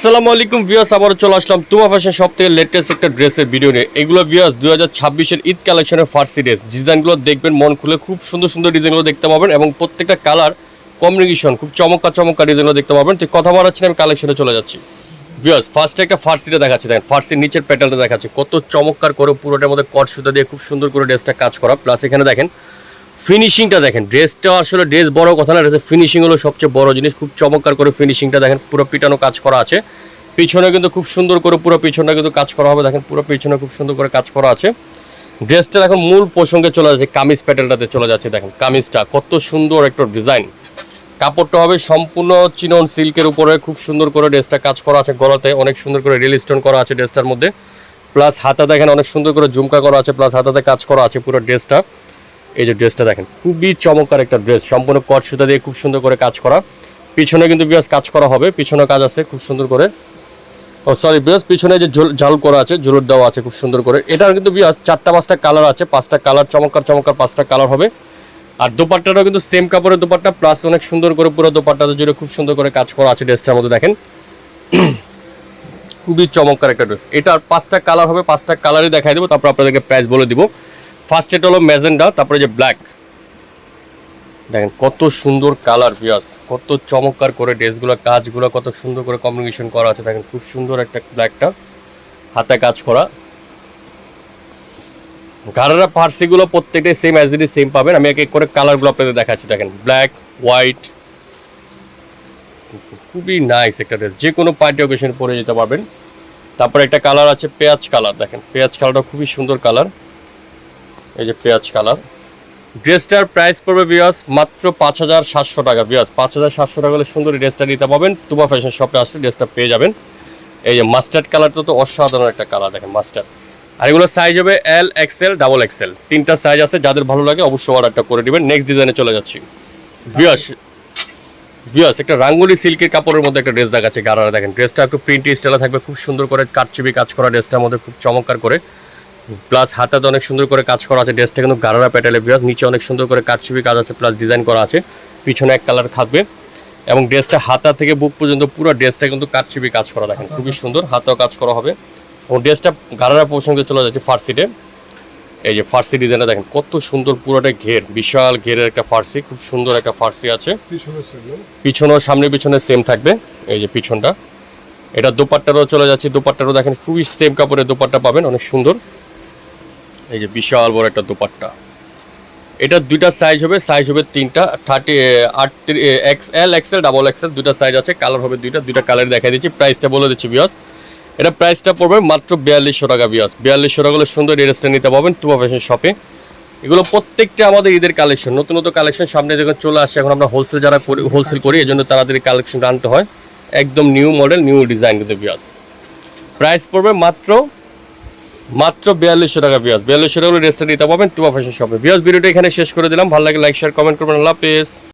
আসসালামু আলাইকুম ভিউয়ার্স আবার চলে আসলাম তোমার ফ্যাশন সব থেকে লেটেস্ট একটা ড্রেসের ভিডিও নিয়ে। এগুলো ভিউয়ার্স দু হাজার ছাব্বিশের ঈদ কালেকশনের ফার্সি ড্রেস ডিজাইনগুলো দেখবেন মন খুলে খুব সুন্দর সুন্দর ডিজাইনগুলো দেখতে পাবেন এবং প্রত্যেকটা কালার কমিউনিকেশন খুব চমৎকার চমৎকার ডিজাইনগুলো দেখতে পাবেন। তো কথা বাড়াচ্ছি না, আমি কালেকশনে চলে যাচ্ছি। ভিউয়ার্স ফার্স্টে একটা ফার্সিটা দেখাচ্ছি দেখেন ফার্সির নিচের প্যাটার্নটা দেখাচ্ছি। কত চমৎকার করে পুরোটার মধ্যে কট সুতা দিয়ে খুব সুন্দর করে ড্রেসটা কাজ করা। প্লাস এখানে দেখেন ফিনিশিংটা দেখেন ড্রেসটা আসলে ড্রেস বড় কথা না ড্রেসের ফিনিশিং হলো সবচেয়ে বড় জিনিস, খুব চমৎকার করে ফিনিশিংটা দেখেন, পুরো পিটানো কাজ করা আছে। পিছনে কিন্তু খুব সুন্দর করে পুরো পিছনটা কিন্তু কাজ করা হবে, দেখেন পুরো পিছনে খুব সুন্দর করে কাজ করা আছে। ড্রেসটা এখন মূল প্রসঙ্গে চলে যাচ্ছে, কামিজ প্যাটার্নটাতে চলে যাচ্ছে, দেখেন কামিজটা, কত সুন্দর একটা ডিজাইন। কাপড়টা হবে সম্পূর্ণ চিনন সিল্কের উপরে, খুব সুন্দর করে ড্রেসটা কাজ করা আছে গলাতে, অনেক সুন্দর করে রিল স্টোন করা আছে ড্রেসটার মধ্যে। প্লাস হাতা দেখেন অনেক সুন্দর করে ঝুমকা করা আছে প্লাস হাতাতে কাজ করা আছে পুরো ড্রেসটা এই যে ড্রেসটা দেখেন, খুবই চমৎকার একটা ড্রেস সম্পূর্ণ কট সুতা দিয়ে খুব সুন্দর করে কাজ করা। পিছনে কিন্তু বিয়াস কাজ করা হবে, পিছনে কাজ আছে খুব সুন্দর করে। ও সরি বিয়াস পিছনে যে ঝোল- করা আছে ঝুলুর দেওয়া আছে খুব সুন্দর করে। এটার কিন্তু বিয়াস চারটা, পাঁচটা কালার আছে, পাঁচটা কালার চমৎকার চমৎকার পাঁচটা কালার হবে। আর দোপাট্টাটাও কিন্তু সেম কাপড়ের দোপাট্টা প্লাস অনেক সুন্দর করে পুরো দোপাট্টাতে জুড়ে খুব সুন্দর করে কাজ করা আছে ড্রেসটার মধ্যে, দেখেন। খুবই চমৎকার একটা ড্রেস এটার পাঁচটা কালার হবে, পাঁচটা কালারই দেখাই দেবো, তারপর আপনাদেরকে প্রাইস বলে দিব। ফার্স্ট এটা হলো ম্যাজেন্ডা, তারপরে যে ব্ল্যাক দেখেন কত সুন্দর কালার পিয়াস কত চমৎকার করে ড্রেসগুলো, কাজগুলো, কত সুন্দর করে কমিউনিকেশন করা আছে। দেখেন খুব সুন্দর একটা ব্ল্যাকটা হাতে কাজ করা। গাড়ারা পার্সিগুলো প্রত্যেকটাই সেম অ্যাজ ইট সেম পাবেন। আমি এক এক করে কালারগুলো আপনাদের দেখাচ্ছি। দেখেন ব্ল্যাক হোয়াইট খুবই নাইস একটা ড্রেস যে কোনো পার্টি অকেশন পরে যেতে পারবেন। তারপর একটা কালার আছে পেঁয়াজ কালার দেখেন পেঁয়াজ কালারটা খুবই সুন্দর কালার এই যে পেঁয়াজ কালার। ড্রেসটার প্রাইস পড়বে বিয়াস মাত্র পাঁচ হাজার সাতশো টাকা। বিয়াস পাঁচ হাজার সাতশো টাকা হলে সুন্দর ড্রেসটা নিতে পাবেন। তুবা ফ্যাশন শপে আসলে ড্রেসটা পেয়ে যাবেন। এই যে মাস্টার্ড কালারটা তো অসাধারণ একটা কালার দেখেন মাস্টার্ড আর এগুলো সাইজ হবে এল এক্সেল ডাবল এক্সেল তিনটা সাইজ আছে, যাদের ভালো লাগে অবশ্যই অর্ডারটা করে দিবেন। নেক্সট ডিজাইনে চলে যাচ্ছি। বিয়াস বিয়াস একটা রাঙ্গুলি সিল্কের কাপড়ের মধ্যে একটা ড্রেস দেখাচ্ছে। গারারা দেখেন ড্রেসটা একটু প্রিন্ট স্টাইলে থাকবে। খুব সুন্দর করে কাটচুপি কাজ করা ড্রেসটার মধ্যে, খুব চমৎকার করে। প্লাস হাতাতে অনেক সুন্দর করে কাজ করা আছে। ড্রেসটা কিন্তু গারারা প্যাটেলে বিরাজ নিচে অনেক সুন্দর করে কাটচুপি কাজ আছে প্লাস ডিজাইন করা আছে। পিছনে এক কালার থাকবে। এবং ড্রেসটা হাতা থেকে বুক পর্যন্ত পুরো ড্রেসটা কিন্তু কাটচুপি কাজ করা দেখেন। খুবই সুন্দর। হাতেও কাজ করা হবে। এবং ড্রেসটা গারারা প্রসঙ্গে চলে যাচ্ছে ফার্সিতে এই যে ফার্সি ডিজাইনটা দেখেন কত সুন্দর পুরোটা ঘের। বিশাল ঘেরের একটা ফার্সি খুব সুন্দর একটা ফার্সি আছে। পিছনেও সামনে পিছনে সেম থাকবে। এই যে পিছনটা। এটা দোপাট্টারও চলে যাচ্ছে। দোপাট্টারও দেখেন খুবই সেম কাপড়ের দোপাট্টা পাবেন। অনেক সুন্দর। এই যে বিশাল বড় একটা দোপাট্টা। এটা দুইটা সাইজ হবে সাইজ হবে তিনটা থার্টি আট X L XL double XL দুইটা সাইজ আছে কালার হবে দুইটা দুইটা কালার দেখা দিচ্ছি প্রাইসটা বলে দিচ্ছি বিয়াস এটা প্রাইসটা পড়বে মাত্র বিয়াল্লিশশো টাকা বিয়াস বিয়াল্লিশশো টাকা হলে সুন্দর ড্রেসটা নিতে পারবেন তুবা ফ্যাশন শপে এগুলো প্রত্যেকটা আমাদের ঈদের কালেকশন নতুন নতুন কালেকশন সামনে যখন চলে আসে, এখন আমরা হোলসেল যারা করি হোলসেল করি এই জন্য তাড়াতাড়ি কালেকশন আনতে হয়। একদম নিউ মডেল নিউ ডিজাইন কিন্তু বিয়াস প্রাইস পড়বে মাত্র মাত্র বিয়াল্লিশশো টাকা বিয়াস বিয়াল্লিশশো টাকা ড্রেসটা নিতে পারবেন তোমার ফ্যাশন শপে বিয়াস ভিডিওটা এখানে শেষ করে দিলাম। ভালো লাগে লাইক শেয়ার কমেন্ট করবেন। আল্লাহ হাফেজ।